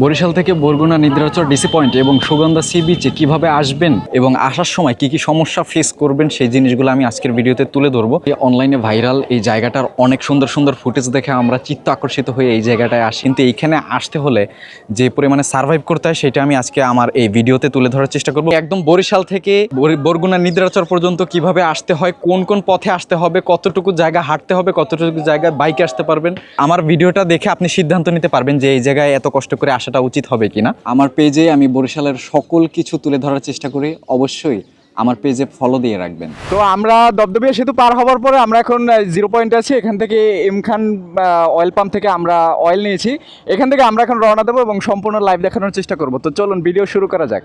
বরিশাল থেকে Barguna, নিদ্রাচর DC point এবং Sugandha C বিচে কীভাবে আসবেন এবং আসার সময় কি কি সমস্যা ফেস করবেন সেই জিনিসগুলো আমি আজকের ভিডিওতে তুলে ধরবো। অনলাইনে ভাইরাল এই জায়গাটার অনেক সুন্দর সুন্দর ফুটেজ দেখে আমরা চিত্ত আকর্ষিত হয়ে এই জায়গাটায় আসি। কিন্তু এইখানে আসতে হলে যে পরিমাণে সার্ভাইভ করতে হয় সেটা আমি আজকে আমার এই ভিডিওতে তুলে ধরার চেষ্টা করব। একদম বরিশাল থেকে বরি- বরগুনা, নিদ্রাচর পর্যন্ত কীভাবে আসতে হয়, কোন কোন পথে আসতে হবে, কতটুকু জায়গা হাঁটতে হবে, কতটুকু জায়গায় বাইকে আসতে পারবেন, আমার ভিডিওটা দেখে আপনি সিদ্ধান্ত নিতে পারবেন যে এই জায়গায় এত কষ্ট করে আসাটা উচিত হবে কিনা? আমার পেজে আমি বরিশালের সকল কিছু তুলে ধরার চেষ্টা করি। অবশ্যই আমার পেজে ফলো দিয়ে রাখবেন। তো আমরা দবদবিয়া সেতু পার হওয়ার পরে আমরা এখন জিরো পয়েন্টে আছি। এখান থেকে এম খান অয়েল পাম্প থেকে আমরা অয়েল নিয়েছি। এখান থেকে আমরা এখন রওনা দেবো এবং সম্পূর্ণ লাইভ দেখানোর চেষ্টা করব। তো চলুন ভিডিও শুরু করা যাক।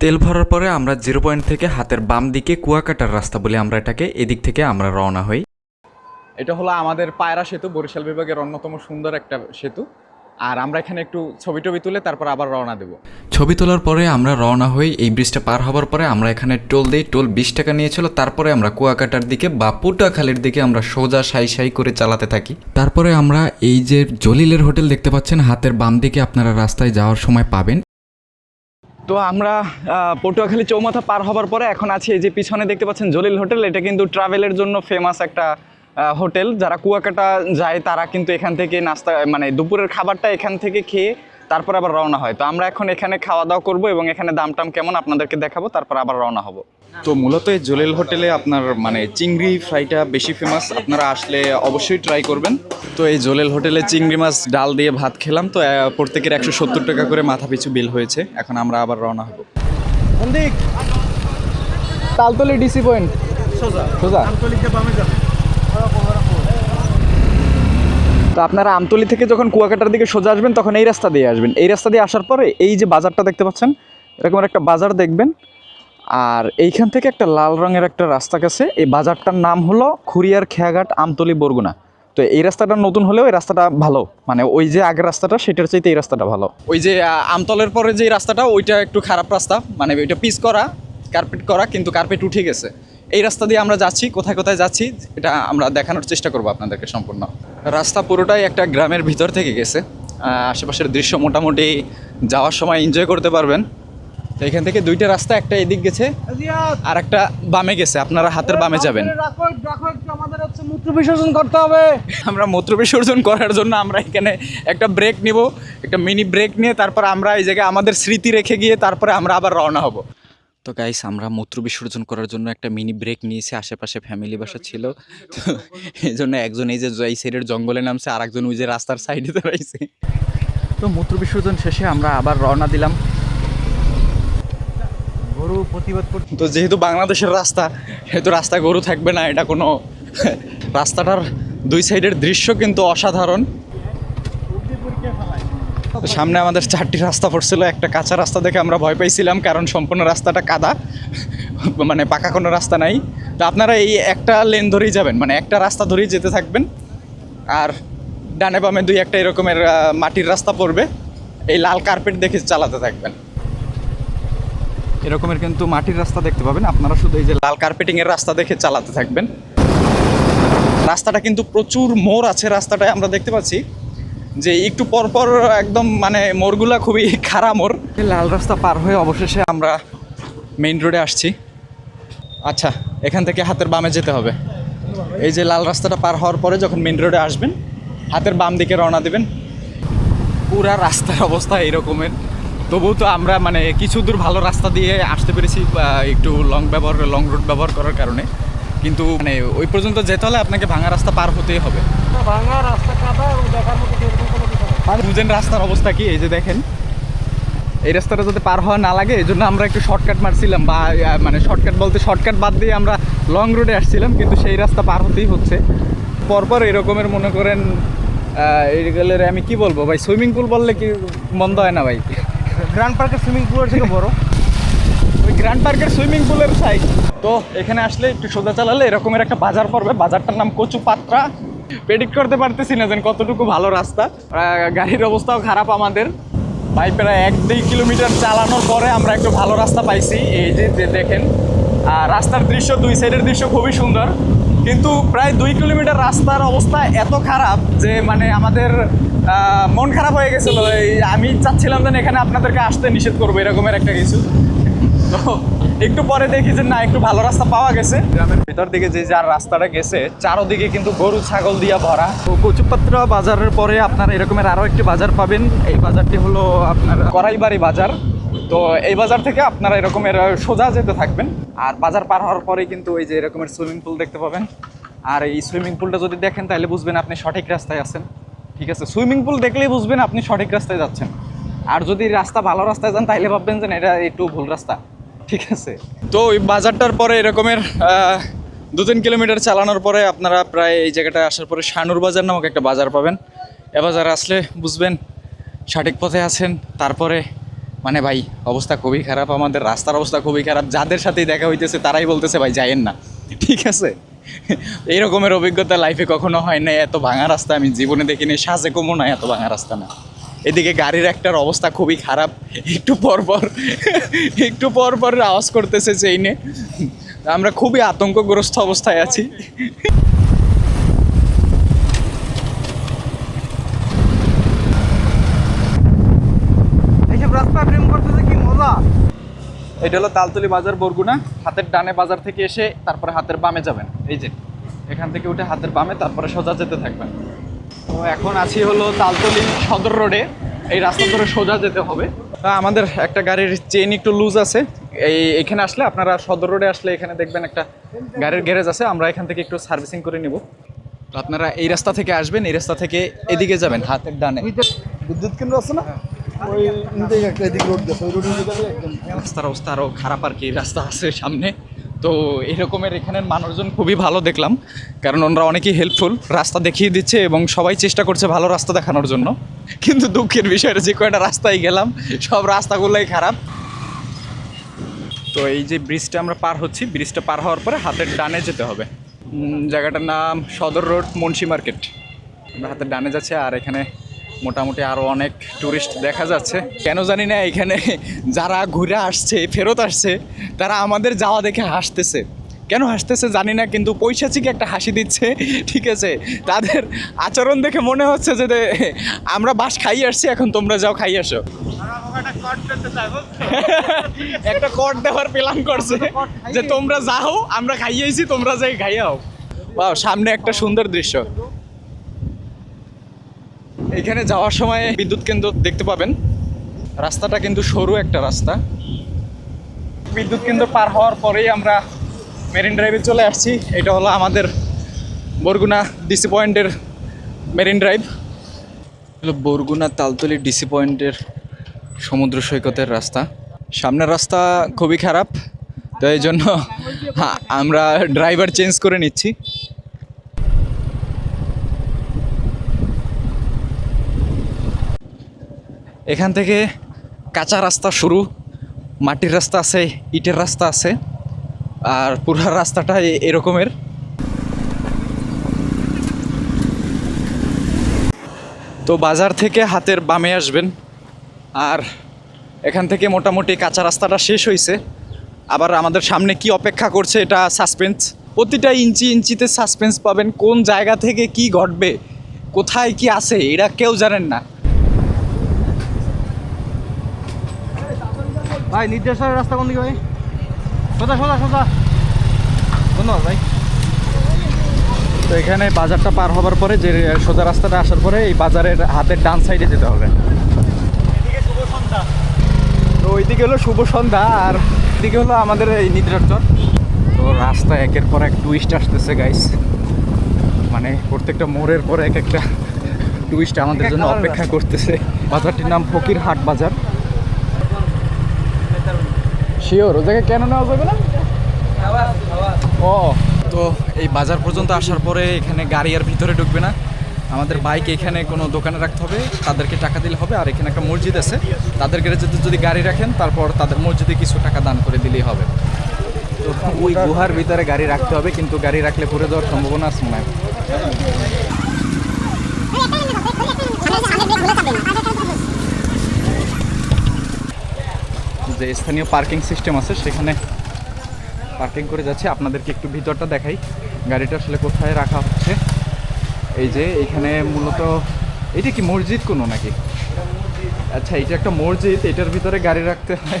তেল ভরার পরে আমরা জিরো পয়েন্ট থেকে হাতের বাম দিকে কুয়াকাটার রাস্তা বলে আমরা এটাকে এদিক থেকে আমরা রওনা হই। এটা হলো আমাদের পায়রা সেতু বরিশাল বিভাগের অন্যতম সুন্দর একটা সেতু। আর আমরা এখানে একটু ছবি টবি তুলে তারপর আবার রওনা দেবো। ছবি তোলার পরে আমরা রওনা হই এই ব্রিজটা পার হওয়ার পরে আমরা এখানে টোল দিই টোল বিশ টাকা নিয়েছিল তারপরে আমরা কুয়াকাটার দিকে বা পুটাখালীর দিকে আমরা সোজা সাই সাই করে চালাতে থাকি। তারপরে আমরা এই যে জলিলের হোটেল দেখতে পাচ্ছেন হাতের বাম দিকে আপনারা রাস্তায় যাওয়ার সময় পাবেন। তো আমরা পটুয়াখালী চৌমাথা পার হবার পরে এখন আছি এই যে পিছনে দেখতে পাচ্ছেন জলিল হোটেল এটা কিন্তু ট্রাভেলের জন্য ফেমাস একটা হোটেল যারা কুয়াকাটা যায় তারা কিন্তু এখান থেকে নাস্তা মানে দুপুরের খাবারটা এখান থেকে খেয়ে তারপর আবার রওনা হয়। তো আমরা এখন এখানে খাওয়া দাওয়া করব এবং এখানে দাম টাম কেমন আপনাদেরকে দেখাবো তারপর আবার রওনা হব। তো মূলত এই জলিল হোটেলে আপনার মানে চিংড়ি ফ্রাইটা বেশি ফেমাস আপনারা আসলে অবশ্যই ট্রাই করবেন। তো এই জলেল হোটেলে চিংড়ি মাছ ডাল দিয়ে ভাত খেলাম তো প্রত্যেকের একশো সত্তর টাকা করে মাথা পিছু বিল হয়েছে। এখন আমরা আবার রওনা হব। তালতলি ডিসি পয়েন্ট সোজা। সোজা। তো আপনারা আমতলি থেকে যখন কুয়াকাটার দিকে সোজা আসবেন, তখন এই রাস্তা দিয়ে আসবেন। এই রাস্তা দিয়ে আসার পরে এই যে বাজারটা দেখতে পাচ্ছেন, এরকম একটা বাজার দেখবেন। আর এইখান থেকে একটা লাল রঙের একটা রাস্তা গেছে। এই বাজারটার নাম হলো খুরিয়ার খেয়াঘাট আমতলি বরগুনা। তো এই রাস্তাটা নতুন হলেও এই রাস্তাটা ভালো। মানে ওই যে আগের রাস্তাটা, সেটার চাইতে এই রাস্তাটা ভালো। ওই যে আমতলের পরে যে রাস্তাটা, ওইটা একটু খারাপ রাস্তা। মানে ওইটা পিস করা, কার্পেট করা, কিন্তু কার্পেট উঠে গেছে। এই রাস্তা দিয়ে আমরা যাচ্ছি কোথায় কোথায় যাচ্ছি এটা আমরা দেখানোর চেষ্টা করব আপনাদেরকে সম্পূর্ণ। রাস্তা পুরোটাই একটা গ্রামের ভিতর থেকে গেছে। আশেপাশের দৃশ্য মোটামুটি যাওয়ার সময় এনজয় করতে পারবেন। তো এখান থেকে দুইটা রাস্তা একটা এদিক গেছে আর একটা বামে গেছে। আপনারা হাতের বামে যাবেন। মূত্র বিসর্জন করতে হবে। আমরা মূত্র বিসর্জন করার জন্য আমরা এখানে একটা ব্রেক নিব একটা মিনি ব্রেক নিয়ে তারপর আমরা এই জায়গায় আমাদের স্মৃতি রেখে গিয়ে তারপরে আমরা আবার রওনা হব। তো গাইস আমরা মূত্র বিসর্জন করার জন্য একটা মিনি ব্রেক নিয়েছি, আশেপাশে ফ্যামিলি বাসা ছিল। তো এই জন্য একজন এই যে এই সাইডের জঙ্গলে নামছে আর একজন ওই যে রাস্তার সাইডে দাঁড়াইছে। তো মূত্র বিসর্জন শেষে আমরা আবার রওনা দিলাম। গরু প্রতিবাদ তো যেহেতু বাংলাদেশের রাস্তা, সেহেতু রাস্তা গরু থাকবে না, এটা কোনো রাস্তাটার দুই সাইডের দৃশ্য কিন্তু অসাধারণ। সামনে আমাদের চারটি রাস্তা পড়ছিল। একটা কাঁচা রাস্তা দেখে আমরা ভয় পাইছিলাম কারণ সম্পূর্ণ রাস্তাটা কাদা। মানে পাকা কোনো রাস্তা নাই। তো আপনারা এই একটা লেন ধরেই যাবেন মানে একটা রাস্তা ধরেই যেতে থাকবেন। আর ডানে বামে দুই একটা এরকমের মাটির রাস্তা পড়বে। এই লাল কার্পেট দেখে চালাতে থাকবেন। এরকমের কিন্তু মাটির রাস্তা দেখতে পাবেন। আপনারা শুধু এই যে লাল কার্পেটিং এর রাস্তা দেখে চালাতে থাকবেন। রাস্তাটা কিন্তু প্রচুর মোড় আছে, রাস্তাটায় আমরা দেখতে পাচ্ছি। যে একটু পর পর একদম মানে মোড়গুলা খুবই খারাপ মোড় লাল রাস্তা পার হয়ে অবশেষে আমরা মেইন রোডে আসছি। আচ্ছা এখান থেকে হাতের বামে যেতে হবে। এই যে লাল রাস্তাটা পার হওয়ার পরে যখন মেইন রোডে আসবেন, হাতের বাম দিকে রওনা দেবেন। পুরা রাস্তার অবস্থা এরকমের তবুও তো আমরা মানে কিছু দূর ভালো রাস্তা দিয়ে আসতে পেরেছি একটু লং ব্যবহার লং রুট ব্যবহার করার কারণে। কিন্তু মানে ওই পর্যন্ত যেতে হলে আপনাকে ভাঙা রাস্তা পার হতেই হবে। ভাঙা রাস্তা কাদা এবং দেখার মতো সেরকম কোনো কিছু বুঝেন রাস্তার অবস্থা কি? এই যে দেখেন। এই রাস্তাটা যাতে পার হওয়া না লাগে এই জন্য আমরা একটু শর্টকাট মারছিলাম বা মানে শর্টকাট বলতে শর্টকাট বাদ দিয়ে আমরা লং রোডে আসছিলাম কিন্তু সেই রাস্তা পার হতেই হচ্ছে। পরপর এরকমের মনে করেন এইগুলোর আমি কি বলব ভাই সুইমিং পুল বললে কি মন্দ হয় না ভাই? গ্র্যান্ড পার্কের সুইমিং পুলের থেকে বড়। গ্র্যান্ড পার্কের সুইমিং পুলের সাইড তো এখানে আসলে একটু সোজা চালালে এরকমের একটা বাজার পড়বে। বাজারটার নাম কচু পাত্রা। প্রেডিক্ট করতে পারতেছি না যেন কতটুকু ভালো রাস্তা। গাড়ির অবস্থাও খারাপ আমাদের। ভাই, প্রায় এক দুই কিলোমিটার চালানোর পরে আমরা একটু ভালো রাস্তা পাইছি। এই যে দেখেন। আর রাস্তার দৃশ্য, দুই সাইডের দৃশ্য খুবই সুন্দর। কিন্তু প্রায় দুই কিলোমিটার রাস্তার অবস্থা এত খারাপ যে মানে আমাদের মন খারাপ হয়ে গেছিল। আমি চাচ্ছিলাম যেন এখানে আপনাদেরকে আসতে নিষেধ করব, এরকমের একটা কিছু। তো একটু পরে দেখি যে না, একটু ভালো রাস্তা পাওয়া গেছে। গ্রামের ভিতর দিকে যে যার রাস্তাটা গেছে, চারোদিকে কিন্তু গরু, ছাগল দিয়া ভরা। তো কচুপাত্রা বাজারের পরে আপনারা এরকমের আরও একটি বাজার পাবেন। এই বাজারটি হলো আপনার করাইবাড়ি বাজার। তো এই বাজার থেকে আপনারা এরকমের সোজা যেতে থাকবেন। আর বাজার পার হওয়ার পরে কিন্তু ওই যে এরকমের সুইমিং পুল দেখতে পাবেন। আর এই সুইমিং পুলটা যদি দেখেন, তাহলে বুঝবেন আপনি সঠিক রাস্তায় আছেন। ঠিক আছে? সুইমিং পুল দেখলেই বুঝবেন আপনি সঠিক রাস্তায় যাচ্ছেন। আর যদি রাস্তা ভালো রাস্তায় যান তাহলে ভাববেন যে এটা একটু ভুল রাস্তা। ঠিক আছে? তো ওই বাজারটার পরে এরকমের দু তিন কিলোমিটার চালানোর পরে আপনারা প্রায় এই জায়গাটায় আসার পরে শানুর বাজার নামক একটা বাজার পাবেন। এ বাজার আসলে বুঝবেন, সঠিক পথে আছেন, তারপরে মানে ভাই, অবস্থা খুবই খারাপ, আমাদের রাস্তার অবস্থা খুবই খারাপ, যাদের সাথেই দেখা হইতেছে, তারাই বলতেছে, ভাই, যাইয়েন না। ঠিক আছে? এই রকমের অভিজ্ঞতা লাইফে কখনো হয় না এত ভাঙা রাস্তা আমি জীবনে দেখিনি, সাজে কমও না এত ভাঙা রাস্তা না। এদিকে গাড়ির একটার অবস্থা খুবই খারাপ। একটু পর পর একটু পর পর আওয়াজ করতেছে চেইনে আমরা খুবই আতঙ্কগ্রস্ত অবস্থায় আছি। এটা হলো তালতলি বাজার বরগুনা। হাতের ডানে বাজার থেকে এসে তারপরে হাতের বামে যাবেন। এই যে এখান থেকে উঠে হাতের বামে তারপরে সোজা যেতে থাকবেন। তো এখন আছি হলো তালতলি সদর রোডে। এই রাস্তা ধরে সোজা যেতে হবে। আমাদের একটা গাড়ির চেন একটু লুজ আছে। এই এখানে আসলে আপনারা সদর রোডে আসলে এখানে দেখবেন একটা গাড়ির গ্যারেজ আছে। আমরা এখান থেকে একটু সার্ভিসিং করে নিব। তো আপনারা এই রাস্তা থেকে আসবেন এই রাস্তা থেকে এদিকে যাবেন হাতের ডানে। বিদ্যুৎ কেন্দ্র আছে না? রাস্তার অবস্থা আরও খারাপ আর কি। রাস্তা আছে সামনে। তো এরকমের এখানের মানুষজন খুবই ভালো দেখলাম, কারণ ওনারা অনেকেই হেল্পফুল রাস্তা দেখিয়ে দিচ্ছে এবং সবাই চেষ্টা করছে ভালো রাস্তা দেখানোর জন্য। কিন্তু দুঃখের বিষয়টা যে কয়টা রাস্তায় গেলাম, সব রাস্তাগুলোই খারাপ। তো এই যে ব্রিজটা আমরা পার হচ্ছি ব্রিজটা পার হওয়ার পরে হাতের ডানে যেতে হবে। জায়গাটার নাম সদর রোড মুন্সি মার্কেট আমরা হাতের ডানে যাচ্ছে আর এখানে মোটামুটি আরও অনেক ট্যুরিস্ট দেখা যাচ্ছে। কেন জানি না এখানে যারা ঘুরে আসছে ফেরত আসছে তারা আমাদের যাওয়া দেখে হাসতেছে। কেন হাসতেছে জানি না কিন্তু পৈশাচিক একটা হাসি দিচ্ছে ঠিক আছে? তাদের আচরণ দেখে মনে হচ্ছে যে আমরা বাস খাই আসছি এখন তোমরা যাও খাই আসো। একটা কট দেওয়ার প্ল্যান করছে যে তোমরা যাও আমরা খাইয়েছি তোমরা যাই খাইয়াও বাহ সামনে একটা সুন্দর দৃশ্য। এখানে যাওয়ার সময় বিদ্যুৎ কেন্দ্র দেখতে পাবেন। রাস্তাটা কিন্তু সরু একটা রাস্তা। বিদ্যুৎ কেন্দ্র পার হওয়ার পরেই আমরা মেরিন ড্রাইভে চলে আসছি। এটা হলো আমাদের বরগুনা ডিসি পয়েন্টের মেরিন ড্রাইভ। হলো বরগুনা তালতলি ডিসি পয়েন্টের সমুদ্র সৈকতের রাস্তা। সামনের রাস্তা খুবই খারাপ, তো এই জন্য আমরা ড্রাইভার চেঞ্জ করে নিচ্ছি। এখান থেকে কাঁচা রাস্তা শুরু, মাটির রাস্তা আছে, ইটের রাস্তা আছে, আর পুরো রাস্তাটা এরকমের। তো বাজার থেকে হাতের বামে আসবেন, আর এখান থেকে মোটামুটি কাঁচা রাস্তাটা শেষ হয়েছে আবার আমাদের সামনে কি অপেক্ষা করছে এটা সাসপেন্স? প্রতিটা ইঞ্চি ইঞ্চিতে সাসপেন্স পাবেন, কোন জায়গা থেকে কি ঘটবে, কোথায় কি আছে, এরা কেউ জানেন না। ভাই নির্দেশের রাস্তা কোন দিকে ভাই? সোজা সোজা সোজা। ধন্যবাদ ভাই? তো এখানে বাজারটা পার হবার পরে যে সোজা রাস্তাটা আসার পরে এই বাজারের হাতের ডান সাইডে যেতে হবে। তো ওইদিকে হলো শুভ সন্ধ্যা আর এদিকে হলো আমাদের এই নিদ্রাচর তো রাস্তা একের পর এক টুইস্ট আসতেছে গাইস মানে প্রত্যেকটা মোড়ের পরে এক একটা টুইস্ট আমাদের জন্য অপেক্ষা করতেছে। বাজারটির নাম ফকির হাট বাজার। শিওর? ও জায়গায় কেন নেওয়া যাবে না? ও। তো এই বাজার পর্যন্ত আসার পরে এখানে গাড়ি আর ভিতরে ঢুকবে না। আমাদের বাইক এখানে কোনো দোকানে রাখতে হবে। তাদেরকে টাকা দিলে হবে। আর এখানে একটা মসজিদ আছে। তাদের গ্যারেজে যদি গাড়ি রাখেন তারপর তাদের মসজিদে কিছু টাকা দান করে দিলেই হবে। তো ওই গুহার ভিতরে গাড়ি রাখতে হবে কিন্তু গাড়ি রাখলে পড়ে যাওয়ার সম্ভাবনা আছে মনে হয়। যে স্থানীয় পার্কিং সিস্টেম আছে, সেখানে পার্কিং করে যাচ্ছে। আপনাদেরকে একটু ভিতরটা দেখাই। গাড়িটা আসলে কোথায় রাখা হচ্ছে? এই যে এখানে মূলত, এটা কি মসজিদ কোনো নাকি? আচ্ছা এটা একটা মসজিদ, এটার ভিতরে গাড়ি রাখতে হয়।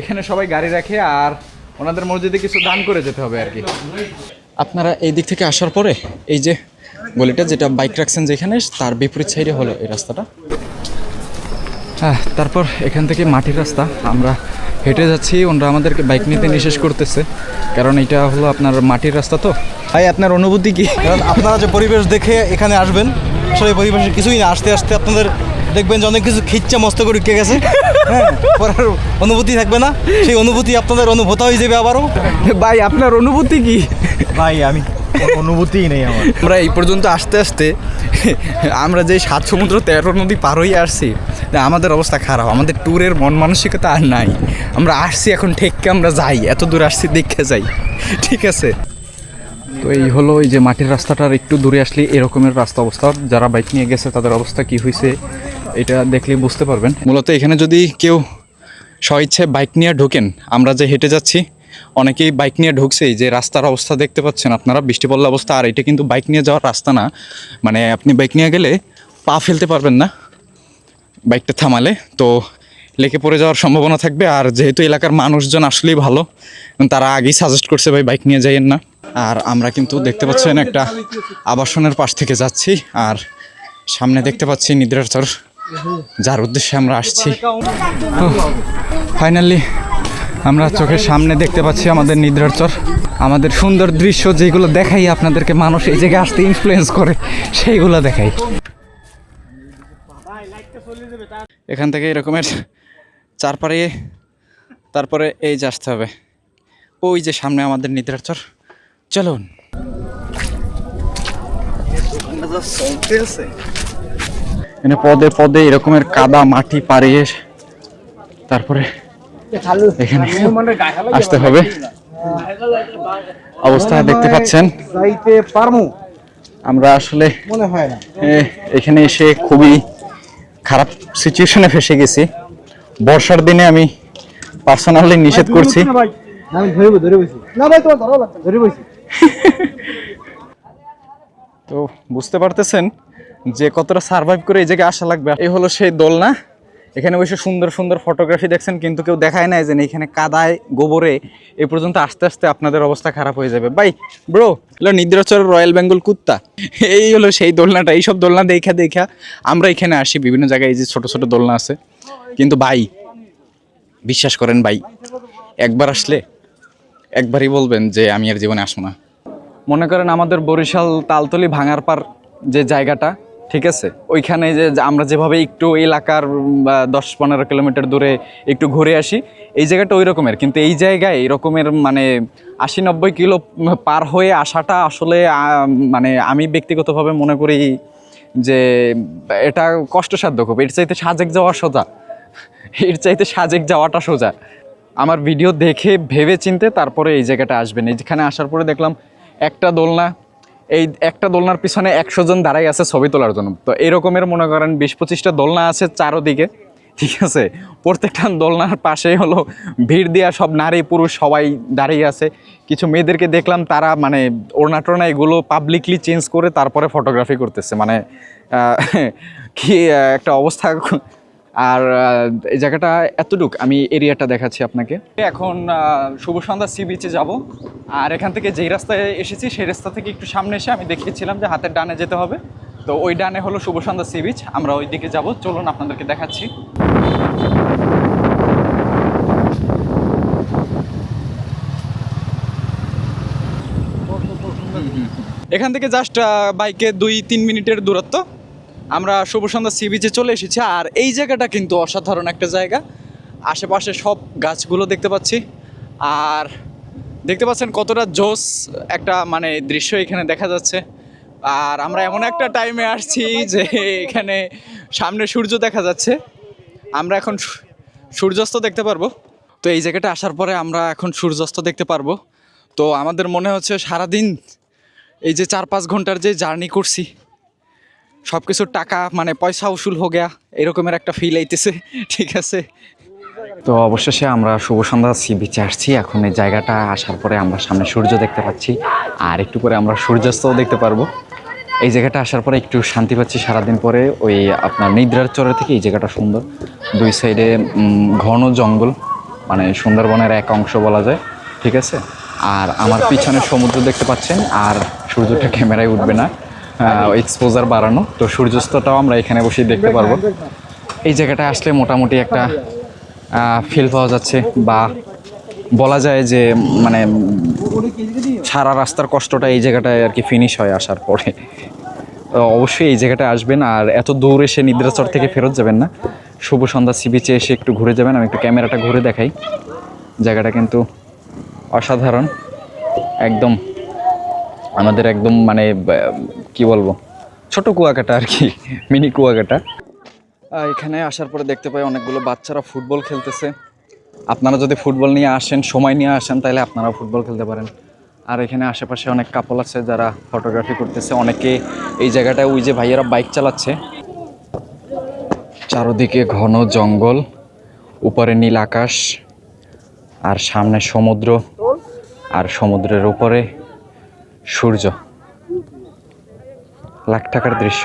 এখানে সবাই গাড়ি রাখে আর ওনাদের মসজিদে কিছু দান করে যেতে হবে আর কি। আপনারা এই দিক থেকে আসার পরে, এই যে গলিটা যেটা বাইক রাখছেন যেখানে, তার বিপরীত সাইডে হলো এই রাস্তাটা। তারপর এখান থেকে মাটির রাস্তা। আমরা হেঁটে যাচ্ছি ওনারা আমাদেরকে বাইক নিতে নিষেধ করতেছে। কারণ এটা হলো আপনার মাটির রাস্তা তো। ভাই আপনার অনুভূতি কি? কারণ আপনারা যে পরিবেশ দেখে এখানে আসবেন আসলে এই পরিবেশে কিছুই না। আসতে আসতে আপনাদের দেখবেন যে অনেক কিছু খিচ্চা মস্ত করে ঢুকে গেছে। হ্যাঁ পরের অনুভূতি থাকবে না। সেই অনুভূতি আপনাদের অনুভূত হয়ে যাবে আবারও। ভাই আপনার অনুভূতি কি? ভাই আমি অনুভূতিই নেই আমার। আমরা এই পর্যন্ত আসতে আসতে আমরা যে সাত সমুদ্র তেরো নদী পার হয়ে আসছি আমাদের অবস্থা খারাপ। আমাদের ট্যুরের মন মানসিকতা আর নাই। আমরা আসছি এখন ঠেককে, আমরা যাই। এত দূর আসছি, দেখে যাই। ঠিক আছে? তো এই হলো এই যে মাটির রাস্তাটার একটু দূরে আসলে এরকমের রাস্তা অবস্থা। যারা বাইক নিয়ে গেছে, তাদের অবস্থা কি হয়েছে এটা দেখলে বুঝতে পারবেন। মূলত এখানে যদি কেউ স্বইচ্ছে বাইক নিয়ে ঢোকেন, আমরা যে হেঁটে যাচ্ছি অনেকেই বাইক নিয়ে ঢুকছেই যে রাস্তার অবস্থা দেখতে পাচ্ছেন আপনারা বৃষ্টি পড়লে অবস্থা আর এটা কিন্তু বাইক নিয়ে যাওয়ার রাস্তা না। মানে আপনি বাইক নিয়ে গেলে পা ফেলতে পারবেন না বাইকটা থামালে। তো লেকে পড়ে যাওয়ার সম্ভাবনা থাকবে আর যেহেতু এলাকার মানুষজন আসলেই ভালো তারা আগেই সাজেস্ট করছে ভাই বাইক নিয়ে যাইয়েন না। আর আমরা কিন্তু দেখতে পাচ্ছেন একটা আবাসনের পাশ থেকে যাচ্ছি আর সামনে দেখতে পাচ্ছি নিদ্রার চর যার উদ্দেশ্যে আমরা আসছি। ফাইনালি আমরা চোখের সামনে দেখতে পাচ্ছি আমাদের নিদ্রার চর। আমাদের সুন্দর দৃশ্য যেগুলো দেখাই আপনাদেরকে মানুষ এই জায়গায় আসতে ইনফ্লুয়েন্স করে সেইগুলো দেখাই। এখান থেকে এরকমের চারপাড়ে তারপরে এই যে আসতে হবে। ওই যে সামনে আমাদের নিদ্রার চর। চলুন। পদে পদে এরকমের কাদা মাটি পাড়িয়ে তারপরে এখানে আসতে হবে। অবস্থা দেখতে পাচ্ছেন। আমরা আসলে মনে হয় না। এখানে এসে খুবই খারাপ সিচুয়েশনে ফেসে গেছি। বর্ষার দিনে আমি পার্সোনালি নিষেধ করছি। তো বুঝতে পারতেছেন যে কতটা সার্ভাইভ করে এই জায়গায় আসা লাগবে। এই হলো সেই দোলনা। এখানে বসে সুন্দর সুন্দর ফটোগ্রাফি দেখছেন, কিন্তু কেউ দেখায় নাই যে এখানে কাদায়, গোবরে, এ পর্যন্ত আস্তে আস্তে আপনাদের অবস্থা খারাপ হয়ে যাবে। বাই ব্রো হলো নিদ্রাচর রয়্যাল বেঙ্গল কুত্তা। এই হলো সেই দোলনাটা, এইসব দোলনা দেখা দেখা আমরা এখানে আসি, বিভিন্ন জায়গায় এই যে ছোটো ছোটো দোলনা আছে। কিন্তু ভাই, বিশ্বাস করেন ভাই, একবার আসলে একবারই বলবেন যে আমি আর জীবনে আসব না। মনে করেন আমাদের বরিশাল তালতলি ভাঙার পার যে জায়গাটা ঠিক আছে? ওইখানে যে আমরা যেভাবে একটু এলাকার দশ পনেরো কিলোমিটার দূরে একটু ঘুরে আসি, এই জায়গাটা ওই রকমের। কিন্তু এই জায়গায় এই রকমের মানে আশি নব্বই কিলো পার হয়ে আসাটা আসলে মানে আমি ব্যক্তিগতভাবে মনে করি যে, এটা কষ্টসাধ্য খুব। এর চাইতে সাজেক যাওয়া সোজা। এর চাইতে সাজেক যাওয়াটা সোজা। আমার ভিডিও দেখে ভেবে চিনতে তারপরে এই জায়গাটা আসবেন। এইখানে আসার পরে দেখলাম একটা দোলনা এই একটা দোলনার পিছনে একশো জন দাঁড়াই আছে ছবি তোলার জন্য। তো এরকমের মনে করেন বিশ পঁচিশটা দোলনা আছে চারোদিকে, ঠিক আছে? প্রত্যেকটা দোলনার পাশে হলো ভিড় দেওয়া সব নারী পুরুষ সবাই দাঁড়িয়ে আছে। কিছু মেয়েদেরকে দেখলাম তারা মানে ওড়না টোনা এগুলো পাবলিকলি চেঞ্জ করে তারপরে ফটোগ্রাফি করতেছে। মানে কি একটা অবস্থা আর এই জায়গাটা এতটুক আমি এরিয়াটা দেখাচ্ছি আপনাকে। এখন শুভ সন্ধ্যা, সি বিচে যাব। আর এখান থেকে যেই রাস্তায় এসেছি, সেই রাস্তা থেকে একটু সামনে এসে আমি দেখিয়েছিলাম যে হাতের ডানে যেতে হবে। তো ওই ডানে হলো শুভ সন্ধ্যা, সি বিচ। আমরা ওই দিকে যাব। চলুন আপনাদেরকে দেখাচ্ছি। এখান থেকে জাস্ট বাইকে দুই তিন মিনিটের দূরত্ব। আমরা শুভ সন্ধ্যা সি বিচে চলে এসেছি, আর এই জায়গাটা কিন্তু অসাধারণ একটা জায়গা। আশেপাশে সব গাছগুলো দেখতে পাচ্ছি, আর দেখতে পাচ্ছেন কতটা জোস একটা মানে দৃশ্য এখানে দেখা যাচ্ছে। আর আমরা এমন একটা টাইমে আসছি যে এখানে সামনে সূর্য দেখা যাচ্ছে। আমরা এখন সূর্যাস্ত দেখতে পারব। তো এই জায়গাটা আসার পরে আমরা এখন সূর্যাস্ত দেখতে পারব। তো আমাদের মনে হচ্ছে সারাদিন এই যে চার পাঁচ ঘণ্টার যে জার্নি করছি সব কিছুর টাকা মানে পয়সা উসুল হো গেয়া, এরকমের একটা ফিল আইতেছে, ঠিক আছে? তো অবশেষে আমরা শুভ সন্ধ্যা সি বিচে আসছি। এখন এই জায়গাটা আসার পরে আমরা সামনে সূর্য দেখতে পাচ্ছি, আর একটু পরে আমরা সূর্যাস্তও দেখতে পারব। এই জায়গাটা আসার পরে একটু শান্তি পাচ্ছি সারাদিন পরে, ওই আপনার নিদ্রার চরে থেকে এই জায়গাটা সুন্দর। দুই সাইডে ঘন জঙ্গল মানে সুন্দরবনের এক অংশ বলা যায়, ঠিক আছে? আর আমার পিছনে সমুদ্র দেখতে পাচ্ছেন, আর সূর্যটা ক্যামেরায় উঠবে না। এক্সপোজার বাড়ানো। তো সূর্যাস্তটাও আমরা এখানে বসেই দেখতে পারব। এই জায়গাটা আসলে মোটামুটি একটা ফিল পাওয়া যাচ্ছে বা বলা যায় যে মানে সারা রাস্তার কষ্টটা এই জায়গাটায় আর কি ফিনিশ হয় আসার পরে। তো অবশ্যই এই জায়গাটায় আসবেন আর এত দূর এসে নিদ্রাচর থেকে ফেরত যাবেন না। শুভ সন্ধ্যা সি বিচে এসে একটু ঘুরে যাবেন। আমি একটু ক্যামেরাটা ঘুরে দেখাই। জায়গাটা কিন্তু অসাধারণ। একদম আমাদের একদম মানে কি বলব, ছোট কুয়াকাটা আর কি, মিনি কুয়াকাটা। এখানে আসার পরে দেখতে পাই অনেকগুলো বাচ্চারা ফুটবল খেলতেছে। আপনারা যদি ফুটবল নিয়ে আসেন, সময় নিয়ে আসেন, তাহলে আপনারা ফুটবল খেলতে পারেন। আর এখানে আশেপাশে অনেক কাপল আছে যারা ফটোগ্রাফি করতেছে। অনেকে এই জায়গাটায় ওই যে ভাইয়েরা বাইক চালাচ্ছে। চারোদিকে ঘন জঙ্গল, উপরে নীল আকাশ, আর সামনে সমুদ্র, আর সমুদ্রের উপরে সূর্য লাখ টাকার দৃশ্য।